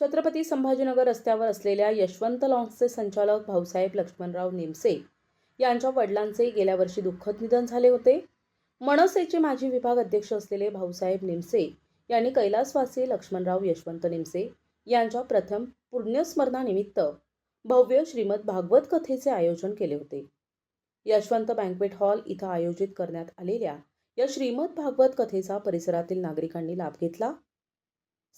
छत्रपती संभाजीनगर रस्त्यावर असलेल्या यशवंत लॉन्सचे संचालक भाऊसाहेब लक्ष्मणराव निमसे यांच्या वडिलांचे गेल्या वर्षी दुःखद निधन झाले होते. मनसेचे माजी विभाग अध्यक्ष असलेले भाऊसाहेब निमसे यांनी कैलासवासी लक्ष्मणराव यशवंत निमसे यांच्या प्रथम पुण्यस्मरणानिमित्त भव्य श्रीमद भागवत कथेचे आयोजन केले होते. यशवंत बँकवेट हॉल इथं आयोजित करण्यात आलेल्या या श्रीमद भागवत कथेचा परिसरातील नागरिकांनी लाभ घेतला.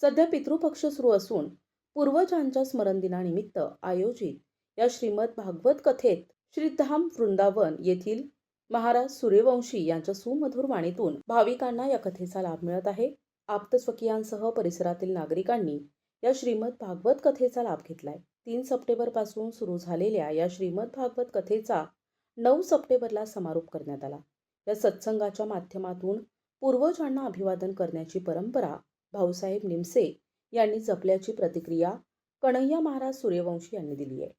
सध्या पितृपक्ष सुरू असून पूर्वजांच्या स्मरणदिनानिमित्त आयोजित या श्रीमद भागवत कथेत श्रीधाम वृंदावन येथील महाराज सूर्यवंशी यांच्या सुमधुर वाणीतून भाविकांना या कथेचा लाभ मिळत आहे. आप्तस्वकीयांसह परिसरातील नागरिकांनी या श्रीमद भागवत कथेचा लाभ घेतलाय. तीन सप्टेंबरपासून सुरू झालेल्या या श्रीमद भागवत कथेचा नऊ सप्टेंबरला समारोप करण्यात आला. या सत्संगाच्या माध्यमातून पूर्वजांना अभिवादन करण्याची परंपरा भाऊसाहेब निमसे यांनी जपल्याची प्रतिक्रिया कन्हैया महाराज सूर्यवंशी यांनी दिली आहे.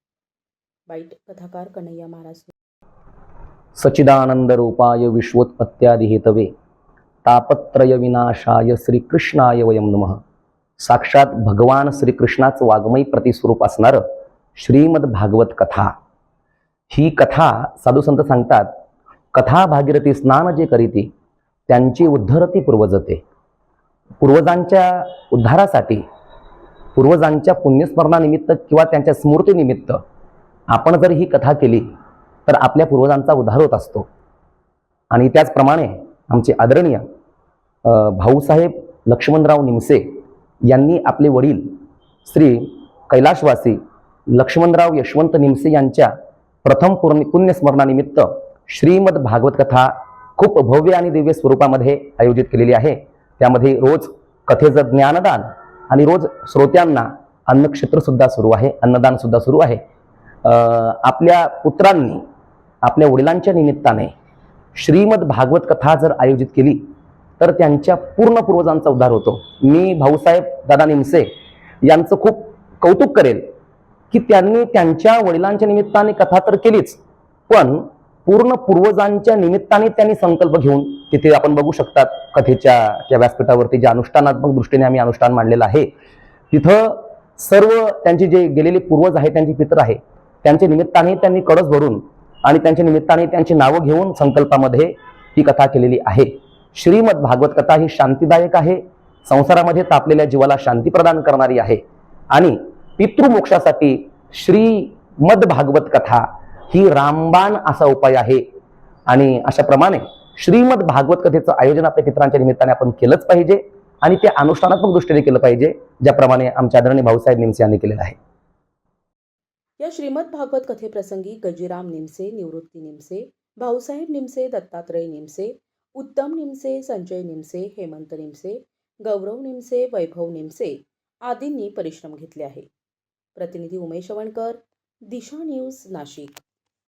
बाईट कथाकार कन्हैया महाराज सचिदानंद रूपाय विश्वोत्पत्त्यादि हेतवे तापत्रय विनाशाय श्रीकृष्णाय वयम नमः. साक्षात भगवान श्रीकृष्णाचं वाङ्मयी प्रतिस्वरूप असणारं श्रीमद भागवत कथा. ही कथा साधू संत सांगतात कथा भागीरथी स्नान जे करीती त्यांची उद्धरती पूर्वजते. पूर्वजांच्या उद्धारासाठी पूर्वजांच्या पुण्यस्मरणानिमित्त किंवा त्यांच्या स्मृतीनिमित्त आपण जर ही कथा केली तर आपल्या पूर्वजांचा उद्धार होत असतो. आणि त्याचप्रमाणे आमचे आदरणीय भाऊसाहेब लक्ष्मणराव निमसे यांनी आपले वडील श्री कैलाशवासी लक्ष्मणराव यशवंत निमसे यांच्या प्रथम पूर्ण पुण्यस्मरणानिमित्त श्रीमद भागवत कथा खूप भव्य आणि दिव्य स्वरूपामध्ये आयोजित केलेली आहे. त्यामध्ये रोज कथेचं ज्ञानदान आणि रोज श्रोत्यांना अन्नक्षेत्रसुद्धा सुरू आहे अन्नदानसुद्धा सुरू आहे. आपल्या पुत्रांनी आपल्या वडिलांच्या निमित्ताने श्रीमद भागवत कथा जर आयोजित केली तर त्यांच्या पूर्ण पूर्वजांचा उद्धार होतो. मी भाऊसाहेब दादा निमसे यांचं खूप कौतुक करेल की त्यांनी त्यांच्या वडिलांच्या निमित्ताने कथा तर केलीच पण पूर्ण पूर्वजांच्या निमित्ताने त्यांनी संकल्प घेऊन तिथे आपण बघू शकतात कथेच्या त्या व्यासपीठावरती जे अनुष्ठानात्मक दृष्टीने आम्ही अनुष्ठान मांडलेलं आहे. तिथं सर्व त्यांचे जे गेलेले पूर्वज आहे त्यांचे पितर आहे त्यांच्या निमित्ताने त्यांनी कडस भरून आणि त्यांच्या निमित्ताने त्यांची नावं घेऊन संकल्पामध्ये ही कथा केलेली आहे. श्रीमद भागवत कथा ही शांतीदायक आहे संसारामध्ये तापलेल्या जीवाला शांती प्रदान करणारी आहे. आणि पितृमोक्षासाठी श्रीमद भागवत कथा ही रामबाण असा उपाय आहे. आणि अशाप्रमाणे श्रीमद भागवत कथेचं आयोजन आपल्या पित्रांच्या निमित्ताने आपण केलंच पाहिजे आणि ते अनुष्ठानात्मक दृष्टीने केलं पाहिजे ज्याप्रमाणे आमच्या आदरणीय भाऊसाहेब निमसे यांनी केलेलं आहे. या श्रीमद भागवत कथेप्रसंगी गजीराम निमसे निवृत्ती निमसे भाऊसाहेब निमसे दत्तात्रय निमसे उत्तम निमसे संजय निमसे हेमंत निमसे गौरव निमसे वैभव निमसे आदींनी परिश्रम घेतले आहे. प्रतिनिधी उमेश वणकर दिशा न्यूज नाशिक.